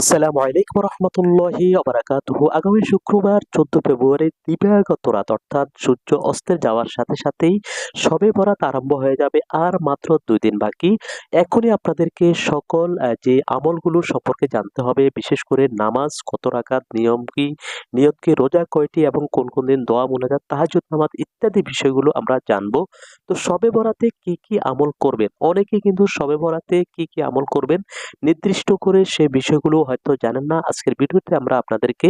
আসসালামু আলাইকুম রহমতুল্লাহি আবরাকাতুহু আগামী শুক্রবার চোদ্দ ফেব্রুয়ারি দিবাগত রাত, অর্থাৎ সূর্য অস্তের যাওয়ার সাথে সাথেই সবে বরাত আরম্ভ হয়ে যাবে। আর মাত্র দুই দিন বাকি। এখনই আপনাদেরকে সকল যে আমলগুলো সম্পর্কে জানতে হবে, বিশেষ করে নামাজ, কত রাকাত, নিয়ম কি, নিয়ত কি, রোজা কয়টি এবং কোন কোন দিন দোয়া মোনাজাত তাহাজ্জুদ, নামাজ ইত্যাদি বিষয়গুলো আমরা জানব। তো সবে বরাতে কি কি আমল করবেন? অনেকে কিন্তু সবে বরাতে কি কি আমল করবেন? নির্দিষ্ট করে সে বিষয়গুলো হয়তো জানেন না, আজকের ভিডিওতে আমরা আপনাদেরকে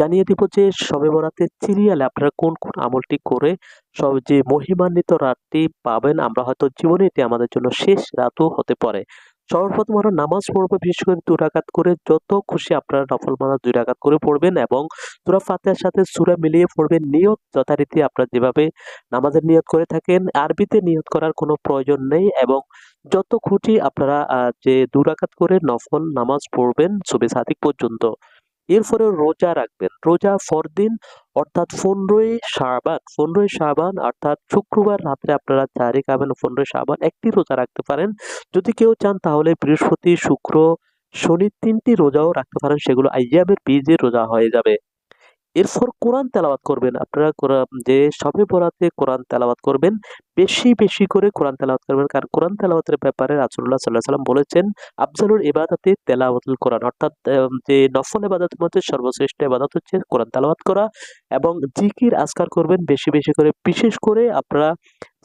জানিয়ে দিব যে সবে বরাতে চিরিয়ালে আপনারা কোন কোন আমলটি করে সব যে মহিমান্বিত রাতটি পাবেন, আমরা হয়তো জীবনে এটি আমাদের জন্য শেষ রাতও হতে পারে। সর্বপ্রথম আমরা নামাজ পড়ব, বিশেষ করে দুরাকাত করে। যত খুশি আপনারা নফল মানা দুরাকাত করে পড়বেন এবং সুরা ফাতেহার সাথে সুরা মিলিয়ে পড়বেন। নিয়ত যথারীতি আপনারা যেভাবে নামাজের নিয়ত করে থাকেন, আরবিতে নিয়ত করার কোনো প্রয়োজন নেই এবং যত খুঁটি আপনারা যে দুরাকাত করে নফল নামাজ পড়বেন সুবে সাদিক পর্যন্ত। এরপরে রোজা রাখবেন। রোজা ফরদিন অর্থাৎ পনেরোই শাবান পনেরোই শাবান, অর্থাৎ শুক্রবার রাত্রে আপনারা চারি খাবেন পনেরোই শাবান, একটি রোজা রাখতে পারেন। যদি কেউ চান তাহলে বৃহস্পতি, শুক্র, শনি তিনটি রোজাও রাখতে পারেন, সেগুলো আইয়ামের পিজের রোজা হয়ে যাবে। এরপর কোরআন তেলাওয়াত করবেন। আপনারা যে সবে বরাতে কোরআন তেলাওয়াত করবেন, বেশি বেশি করে কোরআন তেলাওয়াত করবেন। কারণ কোরআন তেলাওয়াতের ব্যাপারে রাসূলুল্লাহ সাল্লাহ সাল্লাম বলেছেন, আফজালুল ইবাদাতে তেলাওয়াতুল কোরআন। অর্থাৎ যে নফল ইবাদতের মধ্যে সর্বশ্রেষ্ঠ ইবাদত হচ্ছে কোরআন তেলাওয়াত করা এবং জিকির আজকার করবেন বেশি বেশি করে। বিশেষ করে আপনারা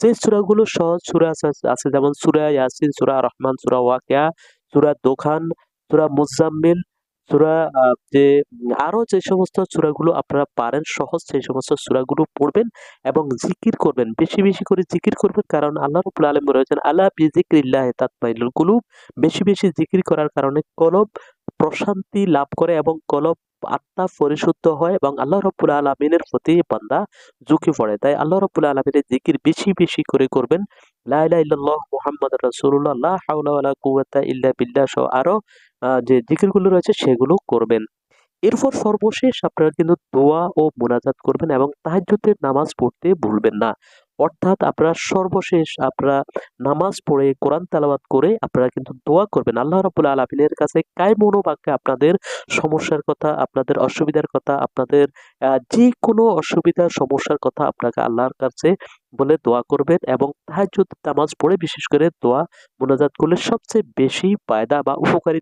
যে সূরাগুলো সহজ সুরা আছে যেমন সুরা ইয়াসিন, সুরা রহমান, সুরা ওয়াকিয়া, সুরা দোখান, সুরা মুজাম্মিল সূরা যে, আরও যে সমস্ত সূরাগুলো আপনারা পারেন, সহজ সেই সমস্ত সূরাগুলো পড়বেন এবং জিকির করবেন। বেশি বেশি করে জিকির করবেন কারণ আল্লাহ রাব্বুল আলামিন বলেছেন, আলা বিজিক্রিল্লাহ তাতমাইনুল কুলুব। বেশি বেশি জিকির করার কারণে কলব প্রশান্তি লাভ করে এবং কলব আত্মা পরিশুদ্ধ হয় এবং আল্লাহ রাব্বুল আলামিনের প্রতি বান্দা ঝুঁকি পড়ে। তাই আল্লাহ রাব্বুল আলামিনের জিকির বেশি বেশি করে করবেন। লা ইলাহা ইল্লাল্লাহ মুহাম্মাদুর রাসূলুল্লাহ আরও যে জিকিরগুলো রয়েছে সেগুলো করবেন। এরপর সর্বশেষ আপনারা কিন্তু দোয়া ও মোনাজাত করবেন এবং তাহাজ্জুদের নামাজ পড়তে ভুলবেন না। অর্থাৎ আপনারা সর্বশেষ আপনারা নামাজ পড়ে কোরআন তেলাওয়াত করে আপনারা কিন্তু দোয়া করবেন। আল্লাহ রাব্বুল আলামিনের কাছে কায় মনোবাক্যে আপনাদের সমস্যার কথা, আপনাদের অসুবিধার কথা, আপনাদের যে কোনো অসুবিধার সমস্যার কথা আপনাকে আল্লাহর কাছে বলে দোয়া করবেন এবং তাহাজ্জুদ নামাজ পড়ে বিশেষ করে দোয়া মোনাজাত করলে সবচেয়ে বেশি ফায়দা বা উপকারী